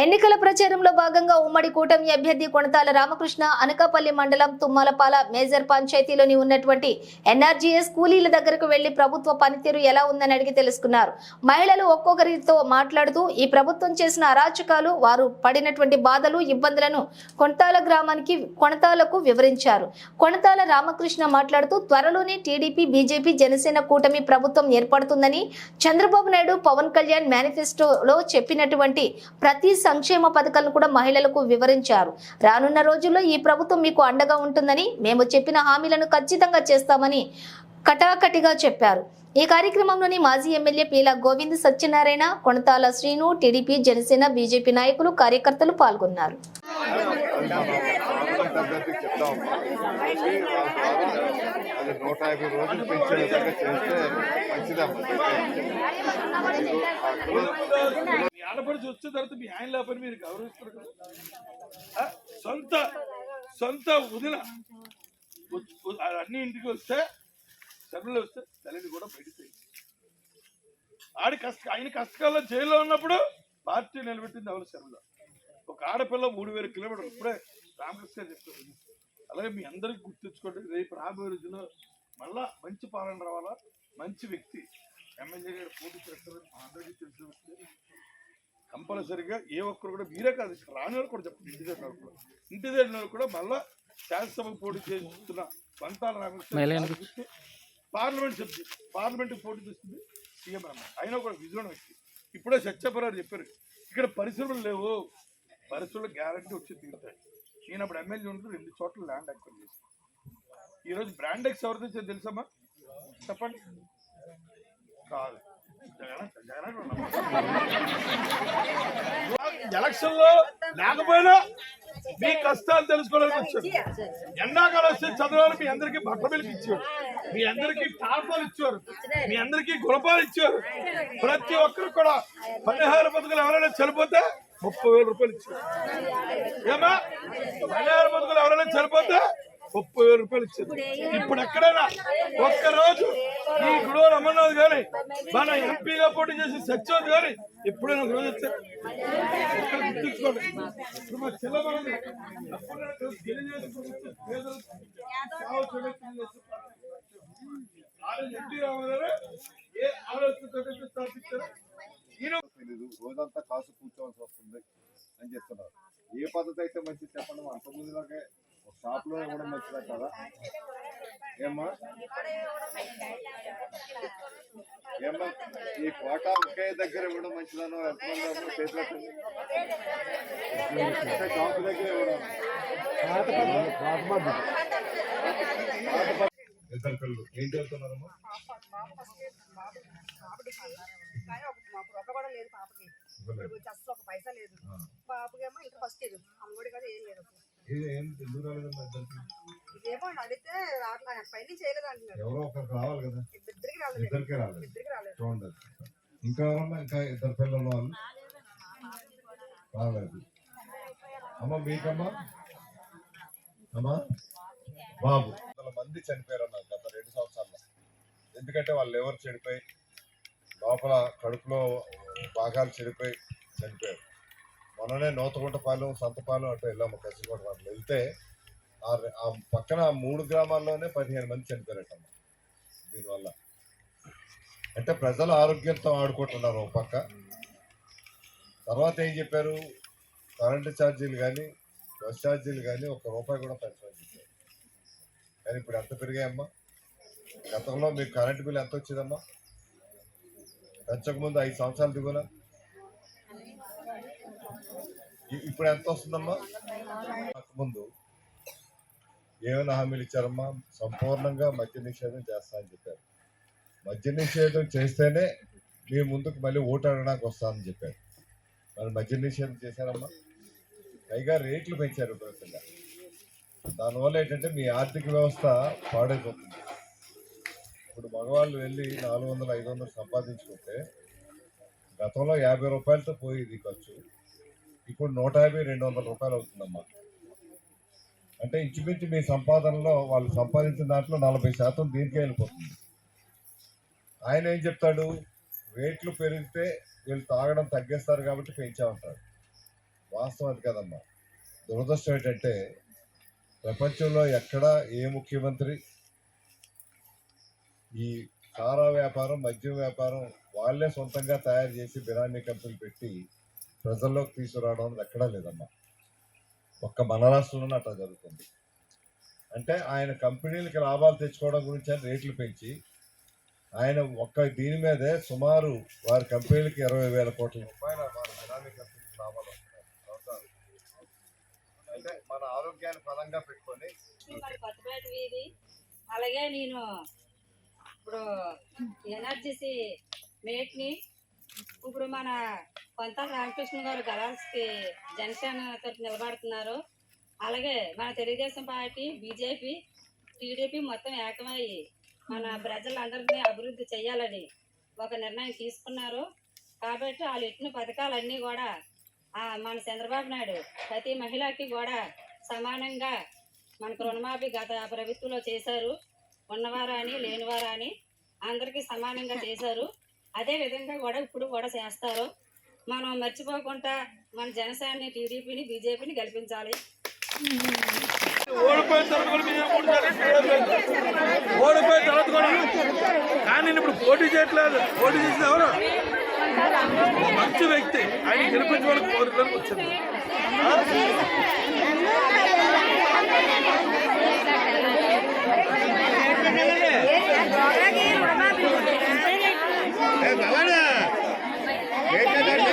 ఎన్నికల ప్రచారంలో భాగంగా ఉమ్మడి కూటమి అభ్యర్థి కొణతాల రామకృష్ణ అనకాపల్లి మండలం తుమ్మలపాల మేజర్ పంచాయతీలోని ఉన్నటువంటి ఎన్ఆర్జీఎస్ కూలీల దగ్గరకు వెళ్ళి ప్రభుత్వ పనితీరు ఎలా ఉందని అడిగి తెలుసుకున్నారు. మహిళలు ఒక్కొక్కరితో మాట్లాడుతూ ఈ ప్రభుత్వం చేసిన అరాచకాలు వారు పడినటువంటి బాధలు ఇబ్బందులను కొణతాల గ్రామానికి కొణతాలకు వివరించారు. కొణతాల రామకృష్ణ మాట్లాడుతూ త్వరలోనే టీడీపీ బీజేపీ జనసేన కూటమి ప్రభుత్వం ఏర్పడుతుందని చంద్రబాబు నాయుడు పవన్ కళ్యాణ్ మేనిఫెస్టోలో చెప్పినటువంటి ప్రతి సంక్షేమ పథకాలను కూడా మహిళలకు వివరించారు. రానున్న రోజుల్లో ఈ ప్రభుత్వం మీకు అండగా ఉంటుందని మేము చెప్పిన హామీలను ఖచ్చితంగా చేస్తామని కటాకటిగా చెప్పారు. ఈ కార్యక్రమంలోని మాజీ MLA Peela Govind Satyanarayana Konathala Srinu TDP Janasena BJP నాయకులు కార్యకర్తలు పాల్గొన్నారు. పద్ధతి ఆడపడి వచ్చిన తర్వాత మీ ఆయన లేపని మీరు గౌరవిస్తారు కదా. సొంత సొంత వదిన ఉ- అన్ని ఇంటికి వస్తే సెలవులు వస్తే తల్లిని కూడా బయటికి ఆడి కష్ట ఆయన కష్టకాలంలో జైల్లో ఉన్నప్పుడు పార్టీ నిలబెట్టింది ఎవరు సెలవులో ఒక ఆడపిల్ల మూడు వేల కిలోమీటర్లు ఇప్పుడే రామకృష్ణ చెప్తారు. అలాగే మీ అందరికి గుర్తుంచుకోండి రేపు రాబోయే రోజున మళ్ళా మంచి పాలన రావాలా? మంచి వ్యక్తి. ఎమ్మెల్యే గారు పోటీ చేస్తారని మా అందరికీ తెలిసిన కంపల్సరిగా ఏ ఒక్కరు కూడా మీరే కాదు రాని వాళ్ళు కూడా చెప్పండి ఇంటి దగ్గర కూడా. ఇంటి దగ్గర కూడా మళ్ళా శాసనసభ పోటీ చేస్తున్న వంతాల రామకృష్ణ పార్లమెంట్ సభ్యుడు పార్లమెంట్ పోటీ చేస్తుంది సీఎం అన్న. అయినా కూడా విజయం వ్యక్తి. ఇప్పుడే సత్యపరారు చెప్పారు ఇక్కడ పరిశ్రమలు లేవు. పరిశ్రమలు గ్యారంటీ వచ్చి తీరుతాయి. నేను అప్పుడు ఎమ్మెల్యే ఉంటూ రెండు చోట్ల ల్యాండ్ అక్వైర్ చేశాను ఈరోజు బ్రాండ్ ఎక్స్ ఎవరిదో తెచ్చో తెలుసమ్మా? చెప్పండి. కాదు. ఎలక్షన్లో లేకపోయినా మీ కష్టాలు తెలుసుకోవడానికి వచ్చారు. ఎండాకాలం వస్తే చదవాలి మీ అందరికి బట్ట బిల్లుకి ఇచ్చారు. మీ అందరికి టాపాలు ఇచ్చారు. మీ అందరికి గుణపాలు ఇచ్చారు. ప్రతి ఒక్కరు కూడా పదిహేను పథకాలు ఎవరైనా చనిపోతే ముప్పై వేల రూపాయలు ఇచ్చారు. ఏమా పదిహేను పథకాలు ఎవరైనా చనిపోతే ముప్పై వేల రూపాయలు ఇచ్చారు ఇప్పుడు ఎక్కడైనా ఒక్క రోజు ఈ గుడవలు అమర్నాథ్ గాని మన ఎంపీగా పోటీ చేసి సత్యవతి గాని ఎప్పుడైనా ఒక రోజు వచ్చారు గుర్తుంచుకోండి. ఇప్పుడు మా ఎన్టీ రామారావు ఏ ఆలోచనతో స్థాపించారు తెలీదు. రోజంతా కాసు కూర్చోవాల్సి వస్తుంది అని చెప్తున్నారు ఏ పద్ధతి అయితే మంచిది చెప్పండి అంత ముందులాగే ఒక షాప్లో ఇవ్వడం మంచిదా కదా? ఏమ్మా? ఏమ్మా? ఈ కోట ఒకే దగ్గర ఇవ్వడం మంచిదనో? ఎంతమంది చేతిలో షాప్ దగ్గర ఇవ్వడం. ఏం చదువుతున్నారమ్మా లేదు పాపకి ఇప్పుడు జస్ట్ ఒక పైసా లేదు. పాపకేమో ఇంకా ఫస్ట్ ఇయర్ అమ్మఒడి కదా ఏం లేదు. ఇదేమో అడిగితే రావట్లా చేయలేదు అంటున్నారు ఎవరో ఒకరికి రావాలి కదా. ఇద్దరికి రాలేదు. ఇద్దరికే రాలేదు. ఇద్దరికి రాలేదు. చూడండి అది. ఇంకా ఇంకా ఇద్దరు పిల్లలు వాళ్ళు? రాలేదు. అమ్మ మీకమ్మా? అమ్మా? బాబు. వందల మంది చనిపోయారు అన్నారు గత రెండు సంవత్సరాల్లో. ఎందుకంటే వాళ్ళు ఎవరు చెడిపోయి లోపల కడుపులో భాగాలు చెడిపోయి చనిపోయారు. మొన్ననే నూతగుంటపాలెం సంతపాలెం అటు వెళ్ళాము కసికోట వాళ్ళు వెళ్తే ఆ ఆ పక్కన ఆ మూడు గ్రామాల్లోనే పదిహేను మంది చనిపోయారటమ్మా. దీనివల్ల. అంటే ప్రజల ఆరోగ్యంతో ఆడుకుంటున్నారు ఒక పక్క. తర్వాత ఏం చెప్పారు? కరెంటు ఛార్జీలు కానీ బస్ ఛార్జీలు కానీ ఒక రూపాయి కూడా పెంచమని చెప్పారు. కానీ ఇప్పుడు ఎంత పెరిగాయమ్మా? గతంలో మీకు కరెంటు బిల్ ఎంత వచ్చిందమ్మా? పెంచకముందు ఐదు సంవత్సరాలు దిగునా ఇప్పుడు ఎంత వస్తుందమ్మా? ముందు ఏమైనా హామీలు ఇచ్చారమ్మా? సంపూర్ణంగా మద్య నిషేధం చేస్తా అని చెప్పారు. మద్య నిషేధం చేస్తేనే మీ ముందుకు మళ్ళీ ఓటు అడగడానికి వస్తామని చెప్పారు. మరి మద్య నిషేధం చేశారమ్మా? పైగా రేట్లు పెంచారు విపరీతంగా దానివల్ల ఏంటంటే మీ ఆర్థిక వ్యవస్థ పాడైపోతుంది. ఇప్పుడు మగవాళ్ళు వెళ్ళి నాలుగు వందలు ఐదు వందలు సంపాదించుకుంటే గతంలో యాభై రూపాయలతో పోయేది ఖర్చు. ఇప్పుడు నూట యాభై రెండు వందల రూపాయలు అవుతుందమ్మా. అంటే ఇంచుమించు మీ సంపాదనలో వాళ్ళు సంపాదించిన దాంట్లో నలభై శాతం దీనికే వెళ్ళిపోతుంది. ఆయన ఏం చెప్తాడు? రేట్లు పెరిగితే వీళ్ళు తాగడం తగ్గిస్తారు కాబట్టి పెంచామంటాడు. వాస్తవం అది కదమ్మా. దురదృష్టం ఏంటంటే ప్రపంచంలో ఎక్కడ ఏ ముఖ్యమంత్రి ఈ కార వ్యాపారం మద్యం వ్యాపారం వాళ్ళే సొంతంగా తయారు చేసి బిరామీ కంపెనీలు పెట్టి ప్రజల్లోకి తీసుకురావడం అనేది ఎక్కడా లేదమ్మా. ఒక్క మన రాష్ట్రంలోనే అట్లా జరుగుతుంది. అంటే ఆయన కంపెనీలకి లాభాలు తెచ్చుకోవడం గురించి ఆయన రేట్లు పెంచి ఆయన ఒక్క దీని మీదే సుమారు వారి కంపెనీలకి ఇరవై వేల కోట్ల రూపాయల వారి బిరానీ కంపెనీకి లాభాలు వస్తున్నాయి. అంటే మన ఆరోగ్యాన్ని బలంగా పెట్టుకొని అలాగే నేను ఇప్పుడు ఎనర్జీసీ మేట్ని ఇప్పుడు మన కొంత రామకృష్ణ గారు గలాల్స్కి జనసేన తరఫు నిలబడుతున్నారు. అలాగే మన తెలుగుదేశం పార్టీ బీజేపీ టీడీపీ మొత్తం ఏకమై మన ప్రజలందరినీ అభివృద్ధి చేయాలని ఒక నిర్ణయం తీసుకున్నారు. కాబట్టి వాళ్ళు ఇచ్చిన పథకాలన్నీ కూడా మన చంద్రబాబు నాయుడు ప్రతి మహిళకి కూడా సమానంగా మనకు రుణమాఫీ గత ప్రభుత్వంలో చేశారు. ఉన్నవారా అని లేనివారా అని అందరికీ సమానంగా చేశారు. అదే విధంగా కూడా ఇప్పుడు కూడా చేస్తారు మనం మర్చిపోకుండా మన జనసేనని టీడీపీని బీజేపీని గెలిపించాలి ఓడిపోయిన తర్వాత కూడా కానీ నేను ఇప్పుడు పోటీ చేయట్లేదు పోటీ చేసిన ఎవరు మంచి వ్యక్తి ఆయన గెలిపించుకోవాలని కోరికలకు వచ్చింది ఏ- ¡Venga, vale!